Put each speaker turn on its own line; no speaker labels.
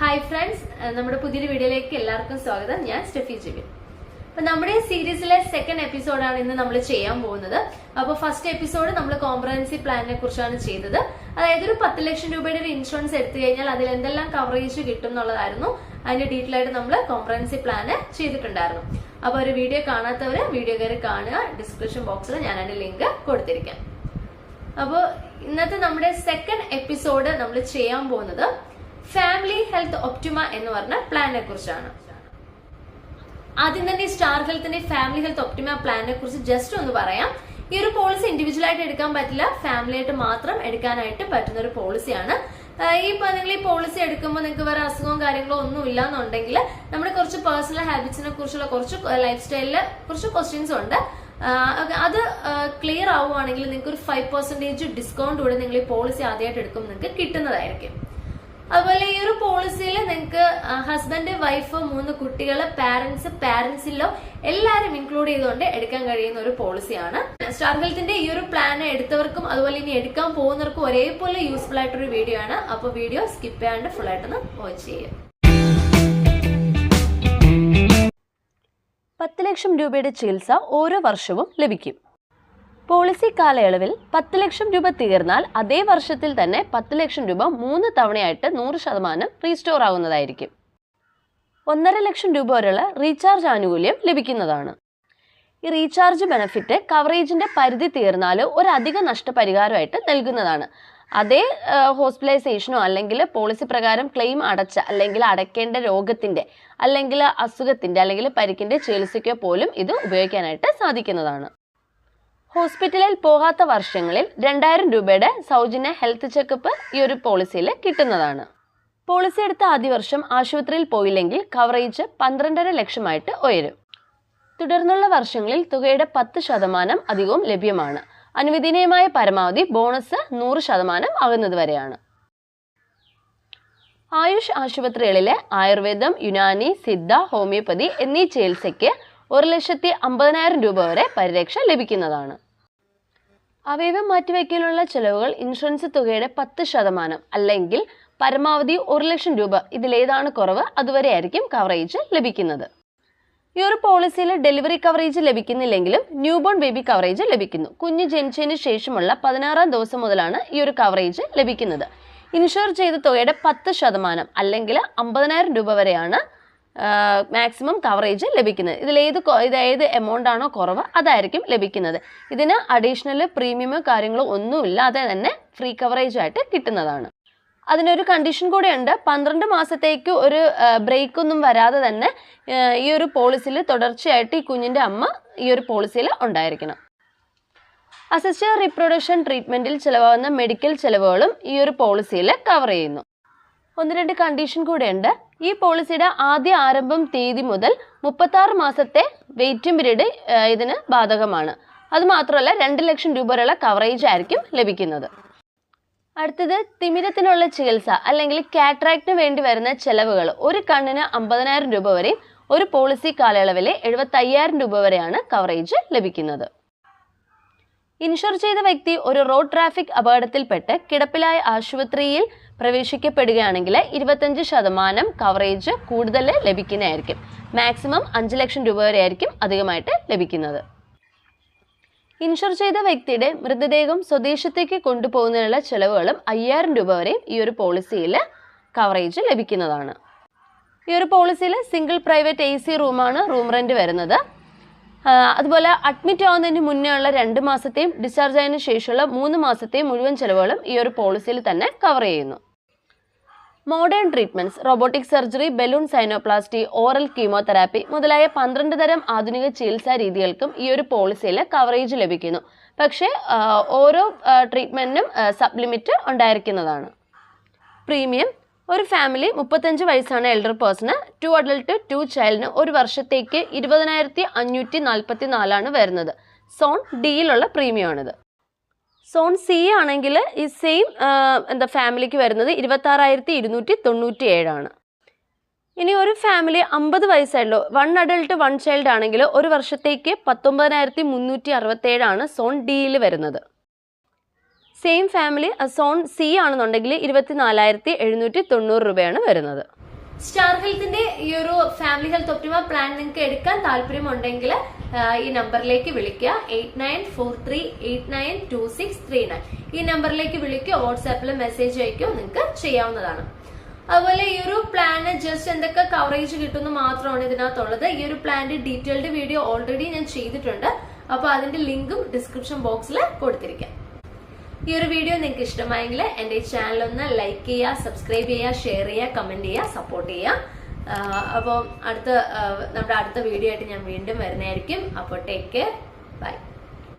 Hi friends നമ്മുടെ പുതിയൊരു വീഡിയോയിലേക്ക് എല്ലാവർക്കും സ്വാഗതം. ഞാൻ സ്റ്റെഫി ജിബിൻ അപ്പൊ നമ്മുടെ സീരീസിലെ സെക്കൻഡ് എപ്പിസോഡാണ് ഇന്ന് നമ്മൾ ചെയ്യാൻ പോകുന്നത്. അപ്പൊ ഫസ്റ്റ് എപ്പിസോഡ് നമ്മൾ കോംപ്രഹെൻസീവ് പ്ലാനിനെ കുറിച്ചാണ് ചെയ്തത്. അതായത് ഒരു പത്ത് ലക്ഷം രൂപയുടെ ഒരു ഇൻഷുറൻസ് എടുത്തു കഴിഞ്ഞാൽ അതിൽ എന്തെല്ലാം കവറേജ് കിട്ടും എന്നുള്ളതായിരുന്നു. അതിന്റെ ഡീറ്റെയിൽ ആയിട്ട് നമ്മൾ കോംപ്രഹെൻസീവ് പ്ലാന് ചെയ്തിട്ടുണ്ടായിരുന്നു. അപ്പൊ ഒരു വീഡിയോ കാണാത്തവര് വീഡിയോ കയറി കാണുക. ഡിസ്ക്രിപ്ഷൻ ബോക്സിൽ ഞാൻ അതിന്റെ ലിങ്ക് കൊടുത്തിരിക്കാം. അപ്പോൾ ഇന്നത്തെ നമ്മുടെ സെക്കൻഡ് എപ്പിസോഡ് നമ്മൾ ചെയ്യാൻ പോകുന്നത് ഫാമിലി ഹെൽത്ത് ഒപ്റ്റിമ എന്ന് പറഞ്ഞ പ്ലാനിനെ കുറിച്ചാണ്. ആദ്യം തന്നെ സ്റ്റാർ ഹെൽത്തിന്റെ ഫാമിലി ഹെൽത്ത് ഒപ്റ്റിമ പ്ലാനിനെ കുറിച്ച് ജസ്റ്റ് ഒന്ന് പറയാം. ഈ ഒരു പോളിസി ഇൻഡിവിജ്വൽ ആയിട്ട് എടുക്കാൻ പറ്റില്ല. ഫാമിലി ആയിട്ട് മാത്രം എടുക്കാനായിട്ട് പറ്റുന്ന ഒരു പോളിസിയാണ് ഈ നിങ്ങൾ ഈ പോളിസി എടുക്കുമ്പോൾ നിങ്ങൾക്ക് വേറെ അസുഖവും കാര്യങ്ങളോ ഒന്നും ഇല്ല എന്നുണ്ടെങ്കിൽ നമ്മുടെ കുറച്ച് പേഴ്സണൽ ഹാബിറ്റ്സിനെ കുറിച്ചുള്ള കുറച്ച് ലൈഫ് സ്റ്റൈലിൽ കുറച്ച് ക്വസ്റ്റ്യൻസ് ഉണ്ട്. അത് ക്ലിയർ ആവുകയാണെങ്കിൽ നിങ്ങൾക്ക് ഒരു ഫൈവ് പെർസെന്റേജ് ഡിസ്കൗണ്ട് കൂടെ നിങ്ങൾ ഈ പോളിസി ആദ്യമായിട്ട് എടുക്കുമ്പോൾ നിങ്ങൾക്ക് കിട്ടുന്നതായിരിക്കും. അതുപോലെ ഈ ഒരു പോളിസിയിൽ നിങ്ങൾക്ക് ഹസ്ബൻഡ് വൈഫ് മൂന്ന് കുട്ടികൾ പാരന്റ്സ് പാരന്റ്സ് ഇല്ലോ എല്ലാവരും ഇൻക്ലൂഡ് ചെയ്തുകൊണ്ട് എടുക്കാൻ കഴിയുന്ന ഒരു പോളിസിയാണ് സ്റ്റാർ ഹെൽത്തിന്റെ ഈ ഒരു പ്ലാൻ എടുത്തവർക്കും അതുപോലെ ഇനി എടുക്കാൻ പോകുന്നവർക്കും ഒരേപോലെ യൂസ്ഫുൾ ആയിട്ടൊരു വീഡിയോ ആണ്. അപ്പോൾ വീഡിയോ സ്കിപ്പ് ചെയ്യാണ്ട് ഫുൾ ആയിട്ട് വാച്ച് ചെയ്യുക.
പത്ത് ലക്ഷം രൂപയുടെ ചികിത്സ ഓരോ വർഷവും ലഭിക്കും. പോളിസി കാലയളവിൽ പത്ത് ലക്ഷം രൂപ തീർന്നാൽ അതേ വർഷത്തിൽ തന്നെ പത്ത് ലക്ഷം രൂപ മൂന്ന് തവണയായിട്ട് നൂറ് ശതമാനം റീസ്റ്റോർ ആവുന്നതായിരിക്കും. ഒന്നര ലക്ഷം രൂപ വരെയുള്ള റീചാർജ് ആനുകൂല്യം ലഭിക്കുന്നതാണ്. ഈ റീചാർജ് ബെനഫിറ്റ് കവറേജിന്റെ പരിധി തീർന്നാൽ ഒരു അധിക നഷ്ടപരിഹാരമായിട്ട് നൽകുന്നതാണ്. അതേ ഹോസ്പിറ്റലൈസേഷനോ അല്ലെങ്കിൽ പോളിസി പ്രകാരം ക്ലെയിം അടച്ച അല്ലെങ്കിൽ അടയ്ക്കേണ്ട രോഗത്തിന്റെ അല്ലെങ്കിൽ അസുഖത്തിന്റെ അല്ലെങ്കിൽ പരിക്കിന്റെ ചികിത്സയ്ക്കോ പോലും ഇത് ഉപയോഗിക്കാനായിട്ട് സാധിക്കുന്നതാണ്. ഹോസ്പിറ്റലിൽ പോകാത്ത വർഷങ്ങളിൽ രണ്ടായിരം രൂപയുടെ സൗജന്യ ഹെൽത്ത് ചെക്കപ്പ് ഈ ഒരു പോളിസിയിൽ കിട്ടുന്നതാണ്. പോളിസി എടുത്ത ആദ്യ വർഷം ആശുപത്രിയിൽ പോയില്ലെങ്കിൽ കവറേജ് പന്ത്രണ്ടര ലക്ഷമായിട്ട് ഉയരും. തുടർന്നുള്ള വർഷങ്ങളിൽ തുകയുടെ പത്ത് ശതമാനം അധികവും ലഭ്യമാണ്. അനുവദനീയമായ പരമാവധി ബോണസ് നൂറ് ശതമാനം ആകുന്നത് വരെയാണ്. ആയുഷ് ആശുപത്രികളിലെ ആയുർവേദം യുനാനി സിദ്ധ ഹോമിയോപ്പതി എന്നീ ചികിത്സയ്ക്ക് ഒരു ലക്ഷത്തി അമ്പതിനായിരം രൂപ വരെ പരിരക്ഷ ലഭിക്കുന്നതാണ്. അവയവം മാറ്റിവെക്കാനുള്ള ചെലവുകൾ ഇൻഷുറൻസ് തുകയുടെ പത്ത് ശതമാനം അല്ലെങ്കിൽ പരമാവധി ഒരു ലക്ഷം രൂപ ഇതിലേതാണ് കുറവ് അതുവരെ ആയിരിക്കും കവറേജ് ലഭിക്കുന്നത്. ഈ ഒരു പോളിസിയിൽ ഡെലിവറി കവറേജ് ലഭിക്കുന്നില്ലെങ്കിലും ന്യൂബോൺ ബേബി കവറേജ് ലഭിക്കുന്നു. കുഞ്ഞ് ജനിച്ചതിന് ശേഷമുള്ള പതിനാറാം ദിവസം മുതലാണ് ഈ ഒരു കവറേജ് ലഭിക്കുന്നത്. ഇൻഷുർ ചെയ്ത തുകയുടെ പത്ത് ശതമാനം അല്ലെങ്കിൽ അമ്പതിനായിരം രൂപ വരെയാണ് മാക്സിമം കവറേജ് ലഭിക്കുന്നത്. കൊ- ഇത് ഏത് എമൗണ്ട് ആണോ കുറവ് അതായിരിക്കും ലഭിക്കുന്നത്. ഇതിന് അഡീഷണൽ പ്രീമിയം കാര്യങ്ങളോ ഒന്നുമില്ലാതെ തന്നെ ഫ്രീ കവറേജ് ആയിട്ട് കിട്ടുന്നതാണ്. അതിനൊരു കണ്ടീഷൻ കൂടെ ഉണ്ട് പന്ത്രണ്ട് മാസത്തേക്ക് ഒരു ബ്രേക്ക് ഒന്നും വരാതെ തന്നെ ഈ ഒരു പോളിസിയിൽ തുടർച്ചയായിട്ട് ഈ കുഞ്ഞിന്റെ അമ്മ ഈ ഒരു പോളിസിയിൽ ഉണ്ടായിരിക്കണം. അസിസ്റ്റഡ് റീപ്രൊഡക്ഷൻ ട്രീറ്റ്മെന്റിൽ ചിലവാകുന്ന മെഡിക്കൽ ചിലവുകളും ഈ ഒരു പോളിസിയിൽ കവർ ചെയ്യുന്നു. ഒന്ന് രണ്ട് കണ്ടീഷൻ കൂടെ ഉണ്ട് ഈ പോളിസിയുടെ ആദ്യ ആരംഭം തീയതി മുതൽ മുപ്പത്താറ് മാസത്തെ വെയിറ്റിംഗ് പീരീഡ് ഇതിന് ബാധകമാണ്. അത് മാത്രമല്ല രണ്ട് ലക്ഷം രൂപ വരെയുള്ള കവറേജ് ആയിരിക്കും ലഭിക്കുന്നത്. അടുത്തത് തിമിരത്തിനുള്ള ചികിത്സ അല്ലെങ്കിൽ കാട്രാക്റ്റിന് വേണ്ടി വരുന്ന ചെലവുകൾ. ഒരു കണ്ണിന് അമ്പതിനായിരം രൂപ വരെയും ഒരു പോളിസി കാലയളവിലെ എഴുപത്തയ്യായിരം രൂപ വരെയാണ് കവറേജ് ലഭിക്കുന്നത്. ഇൻഷുർ ചെയ്ത വ്യക്തി ഒരു റോഡ് ട്രാഫിക് അപകടത്തിൽപ്പെട്ട് കിടപ്പിലായ ആശുപത്രിയിൽ പ്രവേശിക്കപ്പെടുകയാണെങ്കിൽ ഇരുപത്തഞ്ച് ശതമാനം കവറേജ് കൂടുതൽ ലഭിക്കുന്നതായിരിക്കും. മാക്സിമം അഞ്ച് ലക്ഷം രൂപ വരെ ആയിരിക്കും അധികമായിട്ട് ലഭിക്കുന്നത്. ഇൻഷുർ ചെയ്ത വ്യക്തിയുടെ മൃതദേഹം സ്വദേശത്തേക്ക് കൊണ്ടുപോകുന്നതിനുള്ള ചെലവുകളും അയ്യായിരം രൂപ വരെയും ഈ ഒരു പോളിസിയിൽ കവറേജ് ലഭിക്കുന്നതാണ്. ഈ ഒരു പോളിസിയിൽ സിംഗിൾ പ്രൈവറ്റ് എ സി റൂമാണ് റൂം റെന്റ് വരുന്നത്. അതുപോലെ അഡ്മിറ്റ് ആവുന്നതിന് മുന്നേ ഉള്ള രണ്ട് മാസത്തെയും ഡിസ്ചാർജ് ആയതിനു ശേഷമുള്ള മൂന്ന് മാസത്തെയും മുഴുവൻ ചെലവുകളും ഈ ഒരു പോളിസിയിൽ തന്നെ കവർ ചെയ്യുന്നു. Modern treatments robotic surgery balloon sinuplasty oral chemotherapy മുതലായ പന്ത്രണ്ട് തരം ആധുനിക ചികിത്സാ രീതികൾക്കും ഈ ഒരു പോളിസിയിൽ കവറേജ് ലഭിക്കുന്നു. പക്ഷേ ഓരോ ട്രീറ്റ്മെന്റിനും സബ്ലിമിറ്റ് ഉണ്ടായിരിക്കുന്നതാണ്. പ്രീമിയം ഒരു ഫാമിലി മുപ്പത്തഞ്ച് വയസ്സാണ് elder person two adult two ചൈൽഡിന് ഒരു വർഷത്തേക്ക് ഇരുപതിനായിരത്തി അഞ്ഞൂറ്റി നാൽപ്പത്തി നാലാണ് വരുന്നത്. സോൺ ഡിയിലുള്ള പ്രീമിയമാണിത്. സോൺ സി ആണെങ്കിൽ ഈ സെയിം എന്താ ഫാമിലിക്ക് വരുന്നത് ഇരുപത്താറായിരത്തി ഇരുന്നൂറ്റി തൊണ്ണൂറ്റി ഏഴാണ് ഇനി ഒരു ഫാമിലി അമ്പത് വയസ്സായുള്ളൂ. വൺ അഡൾട്ട് വൺ ചൈൽഡ് ആണെങ്കിൽ ഒരു വർഷത്തേക്ക് പത്തൊമ്പതിനായിരത്തി മുന്നൂറ്റി അറുപത്തേഴാണ് സോൺ ഡിയിൽ വരുന്നത് സെയിം ഫാമിലി സോൺ സി ആണെന്നുണ്ടെങ്കിൽ ഇരുപത്തി നാലായിരത്തി എഴുന്നൂറ്റി തൊണ്ണൂറ് രൂപയാണ് വരുന്നത്.
സ്റ്റാർ ഹെൽത്തിന്റെ ഈ ഒരു ഫാമിലി ഹെൽത്ത് ഒപ്റ്റിമ പ്ലാൻ നിങ്ങൾക്ക് എടുക്കാൻ താല്പര്യമുണ്ടെങ്കിൽ ഈ നമ്പറിലേക്ക് വിളിക്കുക. Eight nine four three eight nine two six three nine. ഈ നമ്പറിലേക്ക് വിളിക്കുക വാട്സാപ്പിൽ മെസ്സേജ് അയക്കുകയോ നിങ്ങൾക്ക് ചെയ്യാവുന്നതാണ്. അതുപോലെ ഈ ഒരു പ്ലാന് ജസ്റ്റ് എന്തൊക്കെ കവറേജ് കിട്ടുമെന്ന് മാത്രമാണ് ഇതിനകത്തുള്ളത്. ഈ ഒരു പ്ലാന്റെ ഡീറ്റെയിൽഡ് വീഡിയോ ഓൾറെഡി ഞാൻ ചെയ്തിട്ടുണ്ട്. അപ്പൊ അതിന്റെ ലിങ്കും ഡിസ്ക്രിപ്ഷൻ ബോക്സിൽ കൊടുത്തിരിക്കാം. ഈ ഒരു വീഡിയോ നിങ്ങൾക്ക് ഇഷ്ടമായെങ്കിൽ എന്റെ ഈ ചാനൽ ഒന്ന് ലൈക്ക് ചെയ്യുക സബ്സ്ക്രൈബ് ചെയ്യുക ഷെയർ ചെയ്യുക കമന്റ് ചെയ്യുക സപ്പോർട്ട് ചെയ്യുക. അപ്പോൾ അടുത്ത നമ്മുടെ അടുത്ത വീഡിയോ ആയിട്ട് ഞാൻ വീണ്ടും വരുന്നതായിരിക്കും. അപ്പോൾ ടേക്ക് കെയർ ബൈ